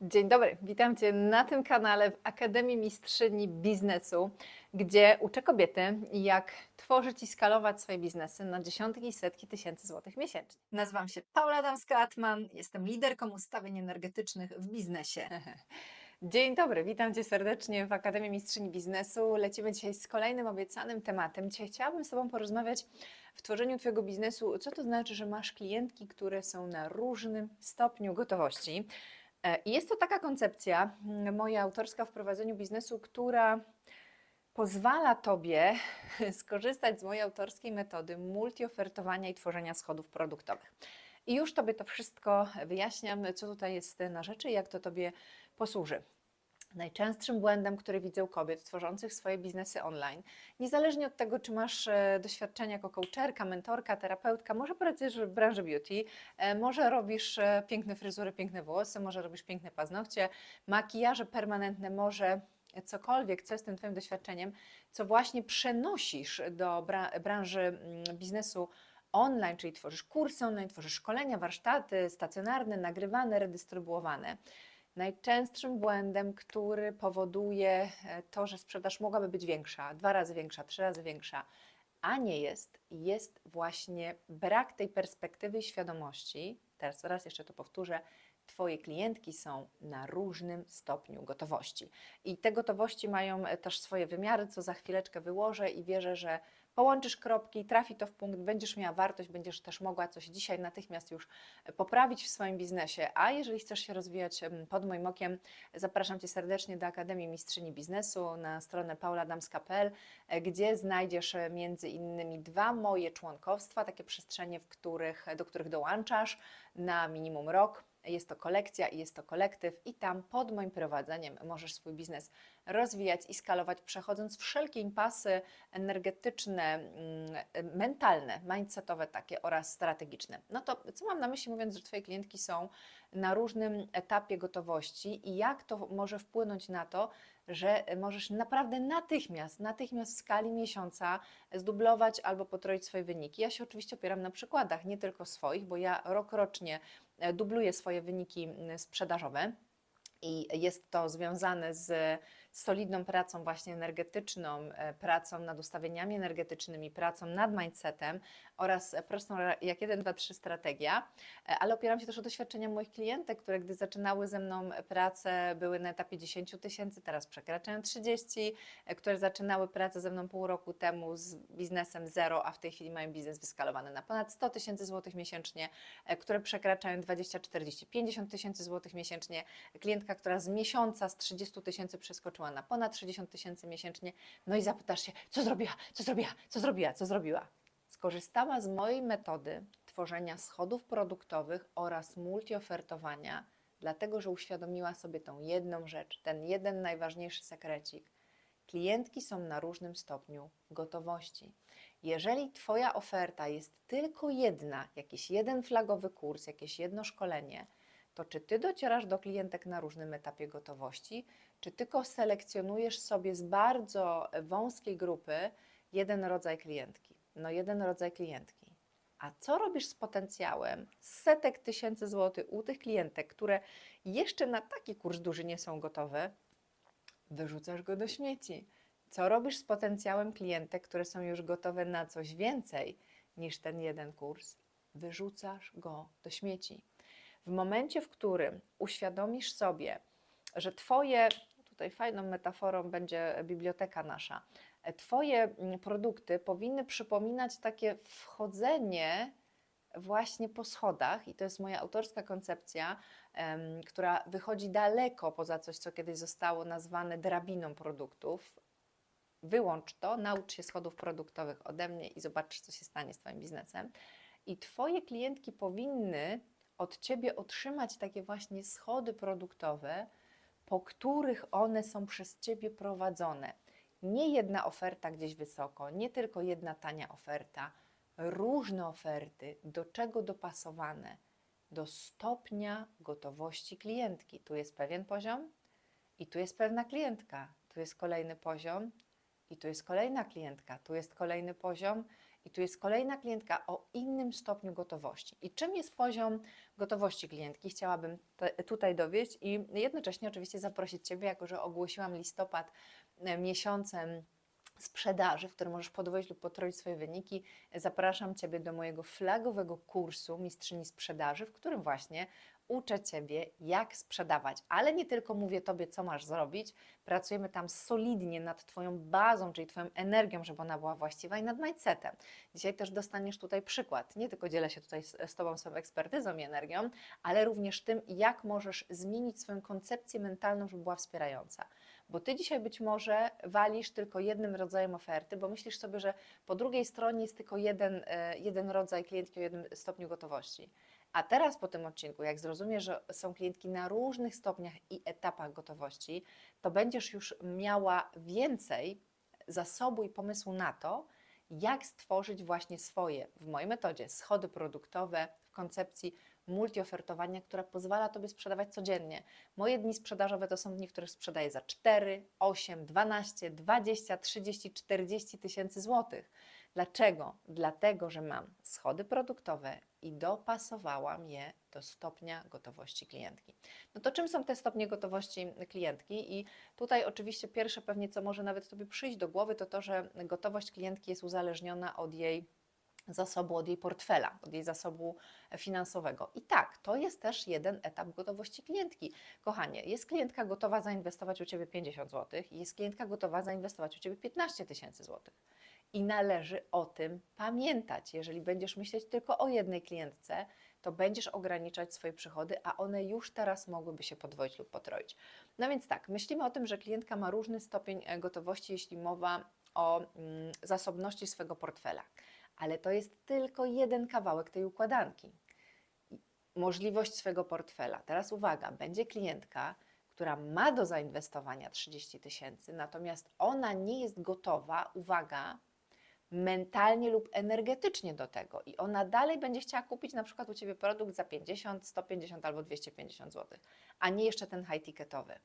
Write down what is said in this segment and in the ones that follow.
Dzień dobry, witam Cię na tym kanale w Akademii Mistrzyni Biznesu, gdzie uczę kobiety, jak tworzyć i skalować swoje biznesy na dziesiątki i setki tysięcy złotych miesięcznie. Nazywam się Paula Damska-Atman, jestem liderką ustawień energetycznych w biznesie. Dzień dobry, witam Cię serdecznie w Akademii Mistrzyni Biznesu. Lecimy dzisiaj z kolejnym obiecanym tematem. Dzisiaj chciałabym z Tobą porozmawiać w tworzeniu Twojego biznesu, co to znaczy, że masz klientki, które są na różnym stopniu gotowości. E, I jest to taka koncepcja, mm, moja autorska w prowadzeniu biznesu, która pozwala Tobie skorzystać z mojej autorskiej metody multiofertowania i tworzenia schodów produktowych. I już Tobie to wszystko wyjaśniam, co tutaj jest na rzeczy i jak to Tobie posłuży. Najczęstszym błędem, który widzę u kobiet tworzących swoje biznesy online, niezależnie od tego, czy masz e, doświadczenie jako coacherka, mentorka, terapeutka, może pracujesz w branży beauty, e, może robisz e, piękne fryzury, piękne włosy, może robisz piękne paznokcie, makijaże permanentne, może cokolwiek, co jest tym Twoim doświadczeniem, co właśnie przenosisz do bra- branży mm, biznesu online, czyli tworzysz kursy online, tworzysz szkolenia, warsztaty stacjonarne, nagrywane, redystrybuowane. Najczęstszym błędem, który powoduje e, to, że sprzedaż mogłaby być większa, dwa razy większa, trzy razy większa, a nie jest, jest właśnie brak tej perspektywy i świadomości. Teraz raz jeszcze to powtórzę. Twoje klientki są na różnym stopniu gotowości. I te gotowości mają e, też swoje wymiary, co za chwileczkę wyłożę i wierzę, że połączysz kropki, trafi to w punkt, będziesz miała wartość, będziesz też mogła coś dzisiaj natychmiast już poprawić w swoim biznesie. A jeżeli chcesz się rozwijać pod moim okiem, zapraszam Cię serdecznie do Akademii Mistrzyni Biznesu na stronę pauladamska.pl, e, gdzie znajdziesz e, między innymi dwa moje członkowstwa, takie przestrzenie, w których, do których dołączasz na minimum rok. Jest to kolekcja i jest to kolektyw, i tam pod moim prowadzeniem możesz swój biznes rozwijać i skalować, przechodząc wszelkie impasy energetyczne, mm, mentalne, mindsetowe takie oraz strategiczne. No to co mam na myśli, mówiąc, że Twoje klientki są na różnym etapie gotowości i jak to może wpłynąć na to, że możesz naprawdę natychmiast, natychmiast w skali miesiąca zdublować albo potroić swoje wyniki. Ja się oczywiście opieram na przykładach, nie tylko swoich, bo ja rokrocznie e, dubluję swoje wyniki mm, sprzedażowe. I jest to związane z solidną pracą właśnie energetyczną, e, pracą nad ustawieniami energetycznymi, pracą nad mindsetem oraz prostą jak 1, 2, 3 strategia, E, ale opieram się też o doświadczenia moich klientek, które gdy zaczynały ze mną pracę, były na etapie 10 tysięcy, teraz przekraczają 30, e, które zaczynały pracę ze mną pół roku temu z biznesem zero, a w tej chwili mają biznes wyskalowany na ponad 100 tysięcy złotych miesięcznie, e, które przekraczają 20, 40, 50 tysięcy złotych miesięcznie. Klientka, która z miesiąca z 30 tysięcy przeskoczyła na ponad 60 tysięcy miesięcznie. No i zapytasz się, co zrobiła, co zrobiła, co zrobiła, co zrobiła. Skorzystała z mojej metody tworzenia schodów produktowych oraz multiofertowania, dlatego że uświadomiła sobie tą jedną rzecz, ten jeden najważniejszy sekrecik. Klientki są na różnym stopniu gotowości. Jeżeli Twoja oferta jest tylko jedna, jakiś jeden flagowy kurs, jakieś jedno szkolenie, to czy Ty docierasz do klientek na różnym etapie gotowości, czy tylko selekcjonujesz sobie z bardzo wąskiej grupy jeden rodzaj klientki? No, jeden rodzaj klientki. A co robisz z potencjałem setek tysięcy złotych u tych klientek, które jeszcze na taki kurs duży nie są gotowe? Wyrzucasz go do śmieci. Co robisz z potencjałem klientek, które są już gotowe na coś więcej niż ten jeden kurs? Wyrzucasz go do śmieci. W momencie, w którym uświadomisz sobie, że Twoje, tutaj fajną metaforą będzie biblioteka nasza, Twoje mm, produkty powinny przypominać takie wchodzenie właśnie po schodach, i to jest moja autorska koncepcja, która wychodzi daleko poza coś, co kiedyś zostało nazwane drabiną produktów. Wyłącz to, naucz się schodów produktowych ode mnie i zobacz, co się stanie z Twoim biznesem. I Twoje klientki powinny od Ciebie otrzymać takie właśnie schody produktowe, po których one są przez Ciebie prowadzone. Nie jedna oferta gdzieś wysoko, nie tylko jedna tania oferta, różne oferty, do czego dopasowane? Do stopnia gotowości klientki. Tu jest pewien poziom i tu jest pewna klientka. Tu jest kolejny poziom i tu jest kolejna klientka. Tu jest kolejny poziom I tu jest kolejna klientka o innym stopniu gotowości. I czym jest poziom gotowości klientki? Chciałabym te, tutaj dowieść i jednocześnie oczywiście zaprosić Ciebie, jako że ogłosiłam listopad miesiącem sprzedaży, w którym możesz podwoić lub potroić swoje wyniki, zapraszam Ciebie do mojego flagowego kursu Mistrzyni Sprzedaży, w którym właśnie uczę Ciebie, jak sprzedawać. Ale nie tylko mówię Tobie, co masz zrobić, pracujemy tam solidnie nad Twoją bazą, czyli Twoją energią, żeby ona była właściwa i nad mindsetem. Dzisiaj też dostaniesz tutaj przykład. Nie tylko dzielę się tutaj z, z Tobą swoją ekspertyzą i energią, ale również tym, jak możesz zmienić swoją koncepcję mentalną, żeby była wspierająca. Bo Ty dzisiaj być może walisz tylko jednym rodzajem oferty, bo myślisz sobie, że po drugiej stronie jest tylko jeden, e, jeden rodzaj klientki o jednym stopniu gotowości. A teraz po tym odcinku, jak zrozumiesz, że są klientki na różnych stopniach i etapach gotowości, to będziesz już miała więcej zasobu i pomysłu na to, jak stworzyć właśnie swoje, w mojej metodzie, schody produktowe w koncepcji multiofertowania, która pozwala Tobie sprzedawać codziennie. Moje dni sprzedażowe to są dni, w których sprzedaję za 4, 8, 12, 20, 30, 40 tysięcy złotych. Dlaczego? Dlatego, że mam schody produktowe i dopasowałam je do stopnia gotowości klientki. No to czym są te stopnie gotowości klientki? I tutaj oczywiście pierwsze pewnie, co może nawet Tobie przyjść do głowy, to to, że gotowość klientki jest uzależniona od jej zasobu, od jej portfela, od jej zasobu finansowego. I tak, to jest też jeden etap gotowości klientki. Kochanie, jest klientka gotowa zainwestować u Ciebie 50 zł jest klientka gotowa zainwestować u Ciebie 15 tysięcy złotych. I należy o tym pamiętać. Jeżeli będziesz myśleć tylko o jednej klientce, to będziesz ograniczać swoje przychody, a one już teraz mogłyby się podwoić lub potroić. No więc tak, myślimy o tym, że klientka ma różny stopień e, gotowości, jeśli mowa o mm, zasobności swego portfela. Ale to jest tylko jeden kawałek tej układanki. Możliwość swego portfela. Teraz uwaga, będzie klientka, która ma do zainwestowania 30 tysięcy, natomiast ona nie jest gotowa, uwaga, mentalnie lub energetycznie do tego i ona dalej będzie chciała kupić na przykład u Ciebie produkt za 50, 150 albo 250 zł, a nie jeszcze ten high ticketowy.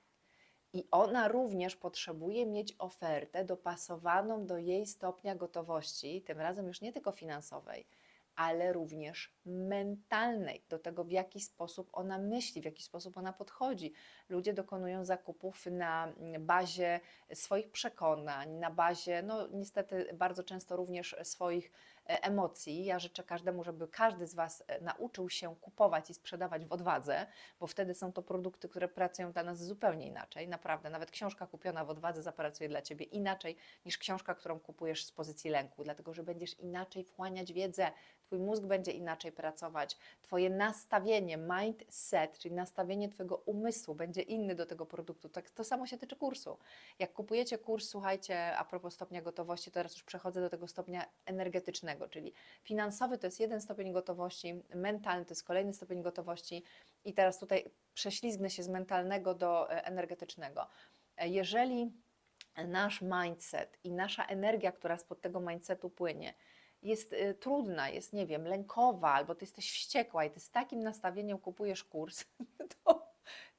I ona również potrzebuje mieć ofertę dopasowaną do jej stopnia gotowości, tym razem już nie tylko finansowej, ale również mentalnej, do tego w jaki sposób ona myśli, w jaki sposób ona podchodzi. Ludzie dokonują zakupów na bazie swoich przekonań, na bazie, no niestety bardzo często również swoich emocji. Ja życzę każdemu, żeby każdy z Was e, nauczył się kupować i sprzedawać w odwadze, bo wtedy są to produkty, które pracują dla nas zupełnie inaczej. Naprawdę, nawet książka kupiona w odwadze zapracuje dla Ciebie inaczej niż książka, którą kupujesz z pozycji lęku, dlatego że będziesz inaczej wchłaniać wiedzę, Twój mózg będzie inaczej pracować, Twoje nastawienie, mindset, czyli nastawienie Twojego umysłu będzie inny do tego produktu. Tak, to samo się tyczy kursu. Jak kupujecie kurs, słuchajcie, a propos stopnia gotowości, to teraz już przechodzę do tego stopnia energetycznego, czyli finansowy to jest jeden stopień gotowości, mentalny to jest kolejny stopień gotowości i teraz tutaj prześlizgnę się z mentalnego do e, energetycznego. E, Jeżeli nasz mindset i nasza energia, która spod tego mindsetu płynie, jest y, trudna, jest, nie wiem, lękowa, albo ty jesteś wściekła i ty z takim nastawieniem kupujesz kurs, to,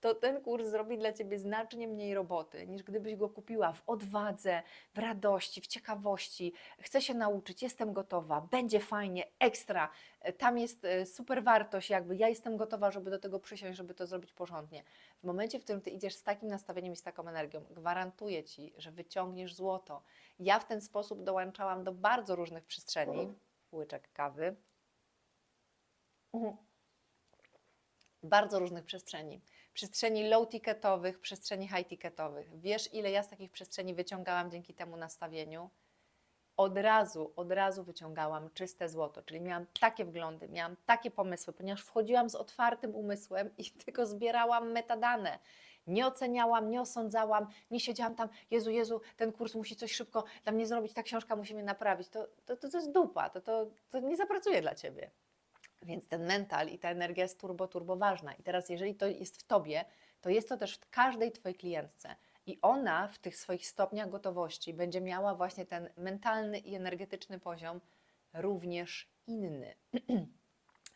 to ten kurs zrobi dla ciebie znacznie mniej roboty, niż gdybyś go kupiła w odwadze, w radości, w ciekawości. Chcę się nauczyć, jestem gotowa, będzie fajnie, ekstra, e, tam jest e, super wartość, jakby ja jestem gotowa, żeby do tego przysiąść, żeby to zrobić porządnie. W momencie, w którym ty idziesz z takim nastawieniem i z taką energią, gwarantuję ci, że wyciągniesz złoto. Ja w ten sposób dołączałam do bardzo różnych przestrzeni. Łyczek kawy. Mhm. Bardzo różnych przestrzeni. Przestrzeni low-ticketowych, przestrzeni high-ticketowych. Wiesz, ile ja z takich przestrzeni wyciągałam dzięki temu nastawieniu? Od razu, od razu wyciągałam czyste złoto, czyli miałam takie wglądy, miałam takie pomysły, ponieważ wchodziłam z otwartym umysłem i tylko zbierałam metadane. Nie oceniałam, nie osądzałam, nie siedziałam tam, Jezu, Jezu, ten kurs musi coś szybko dla mnie zrobić, ta książka musi mnie naprawić. To, to, to, to jest dupa, to, to, to nie zapracuje dla Ciebie. Więc ten mental i ta energia jest turbo, turbo ważna. I teraz, jeżeli to jest w Tobie, to jest to też w każdej Twojej klientce. I ona w tych swoich stopniach gotowości będzie miała właśnie ten mentalny i energetyczny poziom również inny.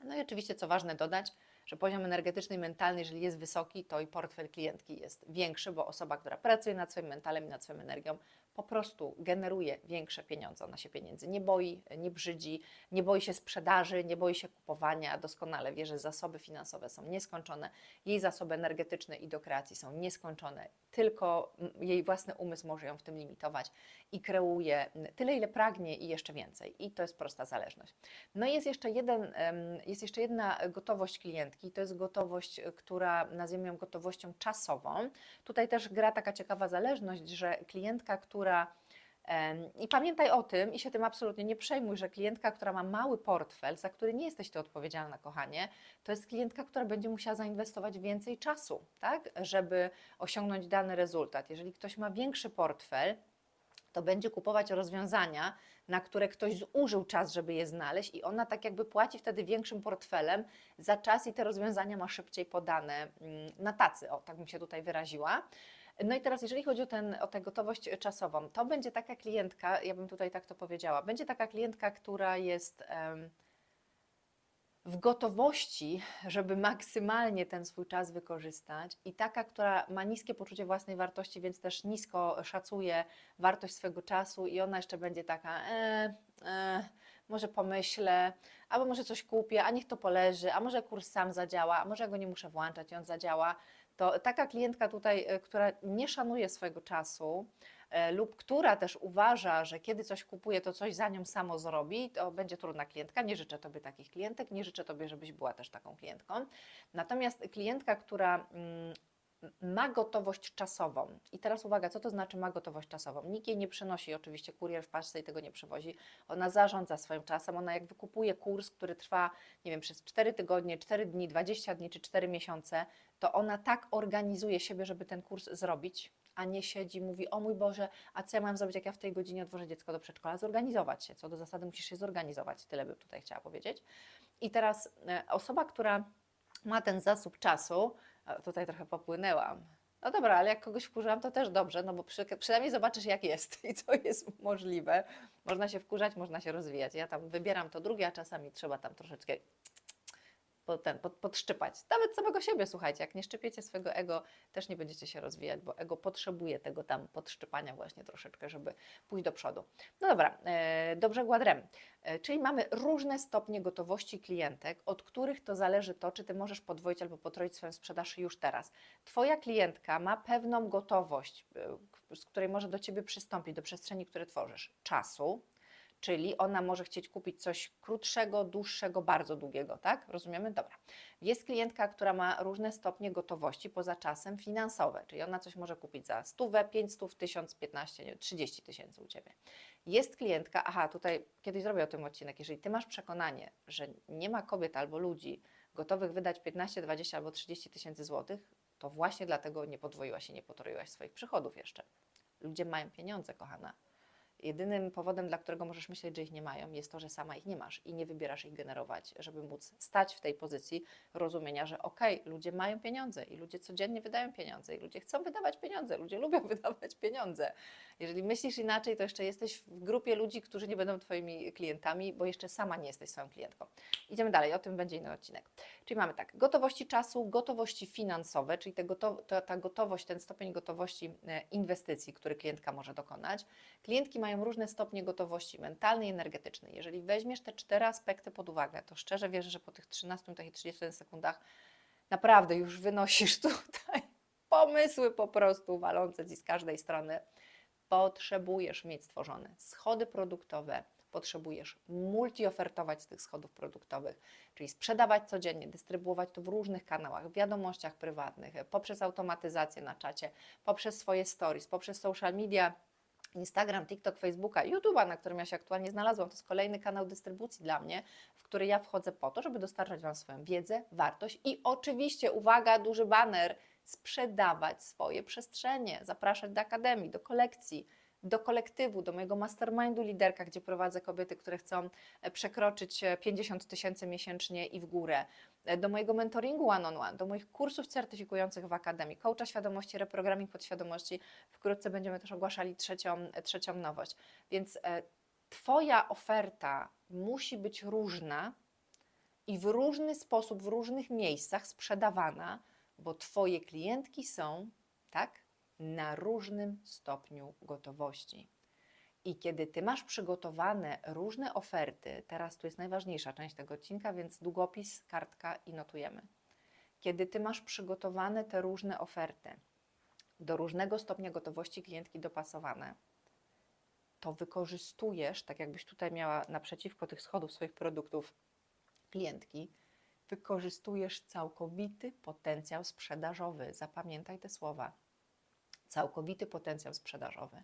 No i oczywiście, co ważne dodać, że poziom energetyczny i mentalny, jeżeli jest wysoki, to i portfel klientki jest większy, bo osoba, która pracuje nad swoim mentalem i nad swoją energią, po prostu generuje większe pieniądze. Ona się pieniędzy nie boi, nie brzydzi, nie boi się sprzedaży, nie boi się kupowania. Doskonale wie, że zasoby finansowe są nieskończone, jej zasoby energetyczne i do kreacji są nieskończone. Tylko jej własny umysł może ją w tym limitować i kreuje tyle, ile pragnie i jeszcze więcej. I to jest prosta zależność. No i jest jeszcze, jeden, jest jeszcze jedna gotowość klientki, to jest gotowość, która nazwijmy ją gotowością czasową. Tutaj też gra taka ciekawa zależność, że klientka, która i pamiętaj o tym i się tym absolutnie nie przejmuj, że klientka, która ma mały portfel, za który nie jesteś ty odpowiedzialna, kochanie, to jest klientka, która będzie musiała zainwestować więcej czasu, tak, żeby osiągnąć dany rezultat. Jeżeli ktoś ma większy portfel, to będzie kupować rozwiązania, na które ktoś zużył czas, żeby je znaleźć, i ona tak jakby płaci wtedy większym portfelem za czas i te rozwiązania ma szybciej podane mm, na tacy. O, tak bym się tutaj wyraziła. No i teraz, jeżeli chodzi o, ten, o tę gotowość czasową, to będzie taka klientka, ja bym tutaj tak to powiedziała, będzie taka klientka, która jest. w gotowości, żeby maksymalnie ten swój czas wykorzystać i taka, która ma niskie poczucie własnej wartości, więc też nisko szacuje wartość swego czasu i ona jeszcze będzie taka, e, e, może pomyślę, albo może coś kupię, a niech to poleży, a może kurs sam zadziała, a może go nie muszę włączać i on zadziała. To taka klientka tutaj, e, która nie szanuje swojego czasu, e, lub która też uważa, że kiedy coś kupuje, to coś za nią samo zrobi, to będzie trudna klientka. Nie życzę Tobie takich klientek, nie życzę Tobie, żebyś była też taką klientką. Natomiast klientka, która mm, ma gotowość czasową. I teraz uwaga, co to znaczy ma gotowość czasową? Nikt jej nie przynosi, oczywiście kurier w paczce i tego nie przywozi. Ona zarządza swoim czasem, ona jak wykupuje kurs, który trwa, nie wiem, przez 4 tygodnie, 4 dni, 20 dni czy 4 miesiące, to ona tak organizuje siebie, żeby ten kurs zrobić, a nie siedzi, mówi, o mój Boże, a co ja mam zrobić, jak ja w tej godzinie odwożę dziecko do przedszkola? Zorganizować się. Co do zasady musisz się zorganizować. Tyle bym tutaj chciała powiedzieć. I teraz e, osoba, która ma ten zasób czasu, tutaj trochę popłynęłam. No dobra, ale jak kogoś wkurzam, to też dobrze, no bo przy, przynajmniej zobaczysz, jak jest i co jest możliwe. Można się wkurzać, można się rozwijać. Ja tam wybieram to drugie, a czasami trzeba tam troszeczkę ten, pod, podszczypać. Nawet samego siebie, słuchajcie, jak nie szczypiecie swojego ego, też nie będziecie się rozwijać, bo ego potrzebuje tego tam podszczypania właśnie troszeczkę, żeby pójść do przodu. No dobra, e, do brzegu ad rem. E, czyli mamy różne stopnie gotowości klientek, od których to zależy to, czy Ty możesz podwoić albo potroić swoją sprzedaż już teraz. Twoja klientka ma pewną gotowość, e, z której może do Ciebie przystąpić, do przestrzeni, które tworzysz, czasu, Czyli ona może chcieć kupić coś krótszego, dłuższego, bardzo długiego, tak? Rozumiemy? Dobra. Jest klientka, która ma różne stopnie gotowości poza czasem finansowe, czyli ona coś może kupić za stówę, 500, 1000, 15, nie, 30 tysięcy u Ciebie. Jest klientka, aha, tutaj kiedyś zrobię o tym odcinek, jeżeli Ty masz przekonanie, że nie ma kobiet albo ludzi gotowych wydać 15, 20 albo 30 tysięcy złotych, to właśnie dlatego nie podwoiłaś i nie potroiłaś swoich przychodów jeszcze. Ludzie mają pieniądze, kochana. Jedynym powodem, dla którego możesz myśleć, że ich nie mają, jest to, że sama ich nie masz i nie wybierasz ich generować, żeby móc stać w tej pozycji rozumienia, że okej, ludzie mają pieniądze i ludzie codziennie wydają pieniądze i ludzie chcą wydawać pieniądze, ludzie lubią wydawać pieniądze. Jeżeli myślisz inaczej, to jeszcze jesteś w grupie ludzi, którzy nie będą Twoimi klientami, bo jeszcze sama nie jesteś swoją klientką. Idziemy dalej, o tym będzie inny odcinek. Czyli mamy tak, gotowości czasu, gotowości finansowe, czyli te ta gotowość, ten stopień gotowości e, inwestycji, który klientka może dokonać. Klientki mają różne stopnie gotowości mentalnej i energetycznej. Jeżeli weźmiesz te cztery aspekty pod uwagę, to szczerze wierzę, że po tych 13 takich 31 sekundach naprawdę już wynosisz tutaj pomysły po prostu walące Ci z każdej strony. Potrzebujesz mieć stworzone schody produktowe, potrzebujesz multiofertować z tych schodów produktowych, czyli sprzedawać codziennie, dystrybuować to w różnych kanałach, w wiadomościach prywatnych, poprzez automatyzację na czacie, poprzez swoje stories, poprzez social media, Instagram, TikTok, Facebooka, YouTube'a, na którym ja się aktualnie znalazłam. To jest kolejny kanał dystrybucji dla mnie, w który ja wchodzę po to, żeby dostarczać Wam swoją wiedzę, wartość i oczywiście, uwaga, duży baner, sprzedawać swoje przestrzenie, zapraszać do akademii, do kolekcji, do kolektywu, do mojego mastermindu liderka, gdzie prowadzę kobiety, które chcą e, przekroczyć e, 50 tysięcy miesięcznie i w górę, e, do mojego mentoringu one-on-one, do moich kursów certyfikujących w Akademii, coacha świadomości, reprogramming podświadomości. Wkrótce będziemy też ogłaszali trzecią, trzecią nowość. Więc e, Twoja oferta musi być różna i w różny sposób, w różnych miejscach sprzedawana, bo Twoje klientki są, tak? Na różnym stopniu gotowości. I kiedy ty masz przygotowane różne oferty, teraz tu jest najważniejsza część tego odcinka, więc długopis, kartka i notujemy. Kiedy ty masz przygotowane te różne oferty, do różnego stopnia gotowości klientki dopasowane, to wykorzystujesz, tak jakbyś tutaj miała naprzeciwko tych schodów swoich produktów klientki, wykorzystujesz całkowity potencjał sprzedażowy. Zapamiętaj te słowa. Całkowity potencjał sprzedażowy.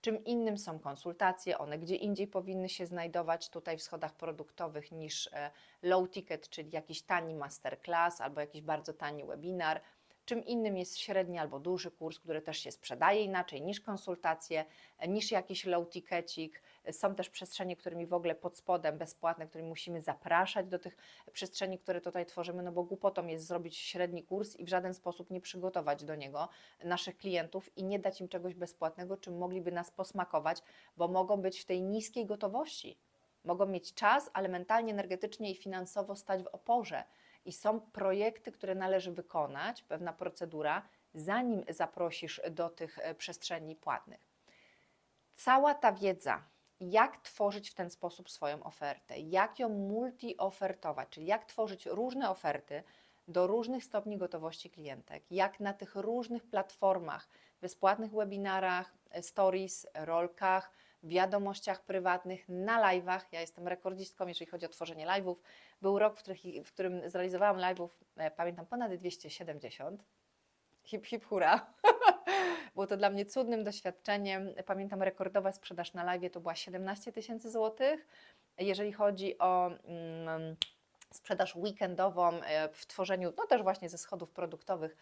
Czym innym są konsultacje, one gdzie indziej powinny się znajdować tutaj w schodach produktowych niż e, low ticket, czyli jakiś tani masterclass albo jakiś bardzo tani webinar. Czym innym jest średni albo duży kurs, który też się sprzedaje inaczej niż konsultacje, niż jakiś low tickecik. Są też przestrzenie, którymi w ogóle pod spodem bezpłatne, którymi musimy zapraszać do tych przestrzeni, które tutaj tworzymy, no bo głupotą jest zrobić średni kurs i w żaden sposób nie przygotować do niego naszych klientów i nie dać im czegoś bezpłatnego, czym mogliby nas posmakować, bo mogą być w tej niskiej gotowości. Mogą mieć czas, ale mentalnie, energetycznie i finansowo stać w oporze. I są projekty, które należy wykonać, pewna procedura, zanim zaprosisz do tych e, przestrzeni płatnych. Cała ta wiedza, jak tworzyć w ten sposób swoją ofertę, jak ją multi-ofertować, czyli jak tworzyć różne oferty do różnych stopni gotowości klientek, jak na tych różnych platformach, bezpłatnych webinarach, e, stories, rolkach, wiadomościach prywatnych, na live'ach. Ja jestem rekordzistką, jeżeli chodzi o tworzenie live'ów. Był rok, w, w którym zrealizowałam live'ów, e, pamiętam, ponad 270. Hip, hip, hura. Było to dla mnie cudnym doświadczeniem. Pamiętam, rekordowa sprzedaż na live to była 17 tysięcy złotych. Jeżeli chodzi o mm, sprzedaż weekendową e, w tworzeniu, no też właśnie ze schodów produktowych,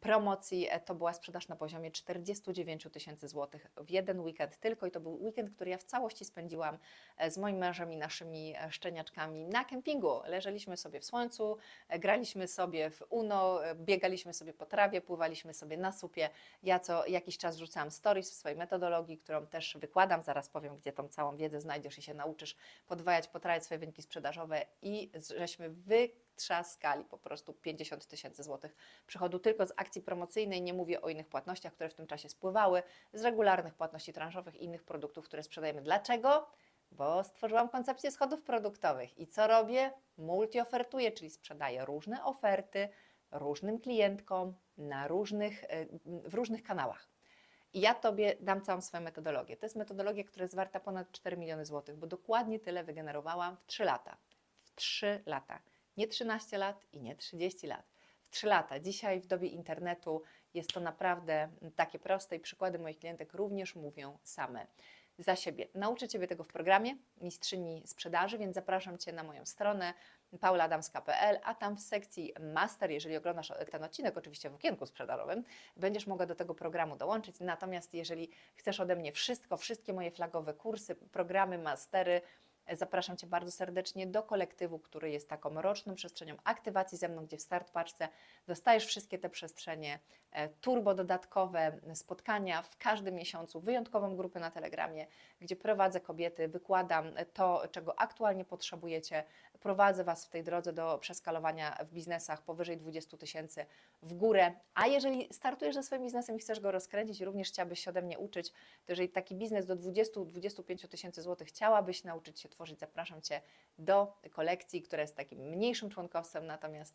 promocji e, to była sprzedaż na poziomie 49 tysięcy złotych w jeden weekend tylko i to był weekend, który ja w całości spędziłam e, z moim mężem i naszymi e, szczeniaczkami na kempingu. Leżeliśmy sobie w słońcu, graliśmy sobie w UNO, biegaliśmy sobie po trawie, pływaliśmy sobie na supie. Ja co jakiś czas wrzucałam stories w swojej metodologii, którą też wykładam, zaraz powiem, gdzie tą całą wiedzę znajdziesz i się nauczysz podwajać, potrajać swoje wyniki sprzedażowe i żeśmy wy trzaskali po prostu 50 tysięcy złotych przychodu tylko z akcji promocyjnej. Nie mówię o innych płatnościach, które w tym czasie spływały, z regularnych płatności tranżowych i innych produktów, które sprzedajemy. Dlaczego? Bo stworzyłam koncepcję schodów produktowych i co robię? Multi-ofertuję, czyli sprzedaję różne oferty różnym klientkom na różnych, e, w różnych kanałach. I ja Tobie dam całą swoją metodologię. To jest metodologia, która jest warta ponad 4 miliony złotych, bo dokładnie tyle wygenerowałam w 3 lata. W 3 lata. Nie 13 lat i nie 30 lat. W 3 lata. Dzisiaj w dobie internetu jest to naprawdę takie proste i przykłady moich klientek również mówią same za siebie. Nauczę Ciebie tego w programie Mistrzyni Sprzedaży, więc zapraszam Cię na moją stronę pauladamska.pl, a tam w sekcji Master, jeżeli oglądasz ten odcinek, oczywiście w okienku sprzedażowym, będziesz mogła do tego programu dołączyć. Natomiast jeżeli chcesz ode mnie wszystko, wszystkie moje flagowe kursy, programy, mastery, Zapraszam Cię bardzo serdecznie do kolektywu, który jest taką roczną przestrzenią aktywacji ze mną, gdzie w start paczce dostajesz wszystkie te przestrzenie, e, turbo dodatkowe spotkania w każdym miesiącu, wyjątkową grupę na Telegramie, gdzie prowadzę kobiety, wykładam to, czego aktualnie potrzebujecie, prowadzę Was w tej drodze do przeskalowania w biznesach powyżej 20 tysięcy w górę. A jeżeli startujesz ze swoim biznesem i chcesz go rozkręcić, również chciałabyś się ode mnie uczyć, to jeżeli taki biznes do 20-25 tysięcy złotych chciałabyś nauczyć się tworzyć, zapraszam Cię do kolekcji, która jest takim mniejszym członkowstwem, natomiast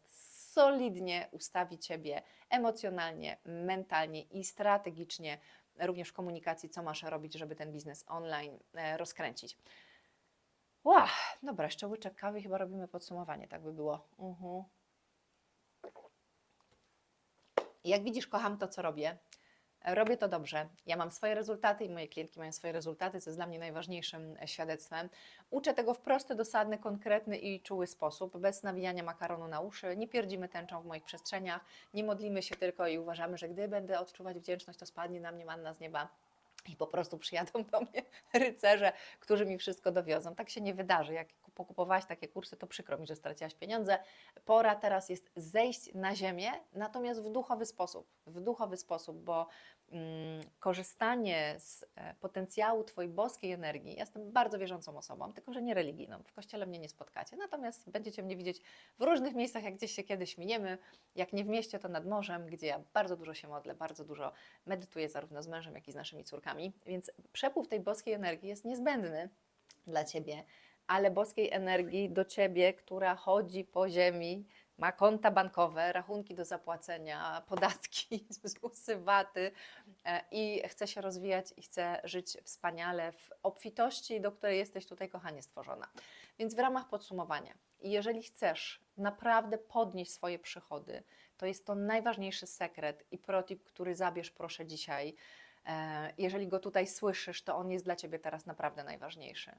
solidnie ustawi Ciebie emocjonalnie, mentalnie i strategicznie, również w komunikacji, co masz robić, żeby ten biznes online e, rozkręcić. Wow, dobra, jeszcze łyczek kawy, chyba robimy podsumowanie, tak by było. Mhm. Jak widzisz, kocham to, co robię. Robię to dobrze. Ja mam swoje rezultaty i moje klientki mają swoje rezultaty, co jest dla mnie najważniejszym e, świadectwem. Uczę tego w prosty, dosadny, konkretny i czuły sposób, bez nawijania makaronu na uszy. Nie pierdzimy tęczą w moich przestrzeniach, nie modlimy się tylko i uważamy, że gdy będę odczuwać wdzięczność, to spadnie na mnie manna z nieba i po prostu przyjadą do mnie rycerze, którzy mi wszystko dowiozą. Tak się nie wydarzy. Jak pokupowałaś takie kursy, to przykro mi, że straciłaś pieniądze. Pora teraz jest zejść na ziemię, natomiast w duchowy sposób. W duchowy sposób, bo mm, korzystanie z e, potencjału Twojej boskiej energii, ja jestem bardzo wierzącą osobą, tylko że nie religijną. W kościele mnie nie spotkacie, natomiast będziecie mnie widzieć w różnych miejscach, jak gdzieś się kiedyś miniemy. Jak nie w mieście, to nad morzem, gdzie ja bardzo dużo się modlę, bardzo dużo medytuję, zarówno z mężem, jak i z naszymi córkami. Więc przepływ tej boskiej energii jest niezbędny dla Ciebie, ale boskiej energii do Ciebie, która chodzi po ziemi, ma konta bankowe, rachunki do zapłacenia, podatki, ZUSy, waty e, i chce się rozwijać i chce żyć wspaniale w obfitości, do której jesteś tutaj, kochanie, stworzona. Więc w ramach podsumowania, jeżeli chcesz naprawdę podnieść swoje przychody, to jest to najważniejszy sekret i protip, który zabierz proszę dzisiaj. E, Jeżeli go tutaj słyszysz, to on jest dla Ciebie teraz naprawdę najważniejszy.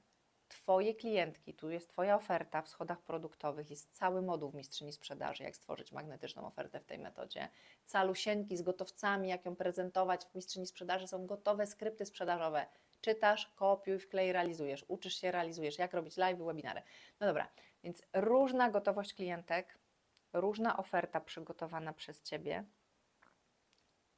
Twoje klientki, tu jest Twoja oferta w schodach produktowych, jest cały moduł w mistrzyni sprzedaży, jak stworzyć magnetyczną ofertę w tej metodzie. Calusieńki z gotowcami, jak ją prezentować w mistrzyni sprzedaży, są gotowe skrypty sprzedażowe. Czytasz, kopiuj, wklej, realizujesz. Uczysz się, realizujesz, jak robić live, webinary. No dobra, więc różna gotowość klientek, różna oferta przygotowana przez Ciebie,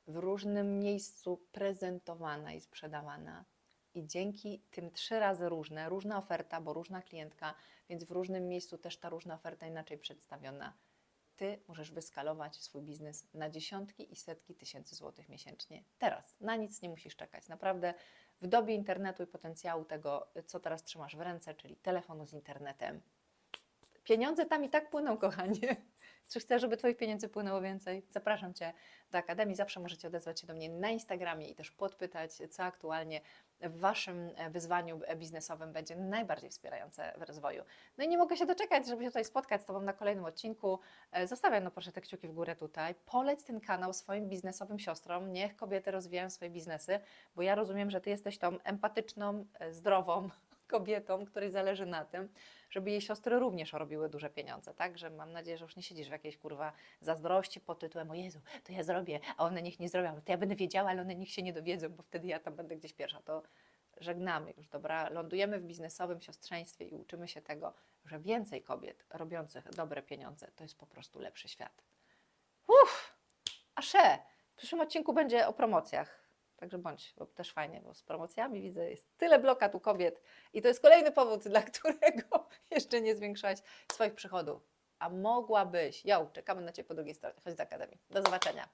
w różnym miejscu prezentowana i sprzedawana. I dzięki tym trzy razy różne, różna oferta, bo różna klientka, więc w różnym miejscu też ta różna oferta inaczej przedstawiona, ty możesz wyskalować swój biznes na dziesiątki i setki tysięcy złotych miesięcznie. Teraz, na nic nie musisz czekać. Naprawdę w dobie internetu i potencjału tego, co teraz trzymasz w ręce, czyli telefonu z internetem, pieniądze tam i tak płyną, kochanie. Czy chcesz, żeby Twoich pieniędzy płynęło więcej? Zapraszam Cię do Akademii. Zawsze możecie odezwać się do mnie na Instagramie i też podpytać, co aktualnie w Waszym e, wyzwaniu e, biznesowym będzie najbardziej wspierające w rozwoju. No i nie mogę się doczekać, żeby się tutaj spotkać z Tobą na kolejnym odcinku. E, Zostawiam no proszę te kciuki w górę tutaj. Poleć ten kanał swoim biznesowym siostrom. Niech kobiety rozwijają swoje biznesy, bo ja rozumiem, że Ty jesteś tą empatyczną, zdrową kobietą, której zależy na tym, żeby jej siostry również robiły duże pieniądze, tak? Że mam nadzieję, że już nie siedzisz w jakiejś kurwa zazdrości pod tytułem o Jezu, to ja zrobię, a one niech nie zrobią, to ja będę wiedziała, ale one niech się nie dowiedzą, bo wtedy ja tam będę gdzieś pierwsza. To żegnamy już, dobra? Lądujemy w biznesowym siostrzeństwie i uczymy się tego, że więcej kobiet robiących dobre pieniądze to jest po prostu lepszy świat. Uff, asze! W przyszłym odcinku będzie o promocjach. Także bądź, bo też fajnie, bo z promocjami widzę, jest tyle blokat u kobiet i to jest kolejny powód, dla którego jeszcze nie zwiększałaś swoich przychodów. A mogłabyś. Jo, czekamy na Ciebie po drugiej stronie. Chodź do Akademii. Do zobaczenia.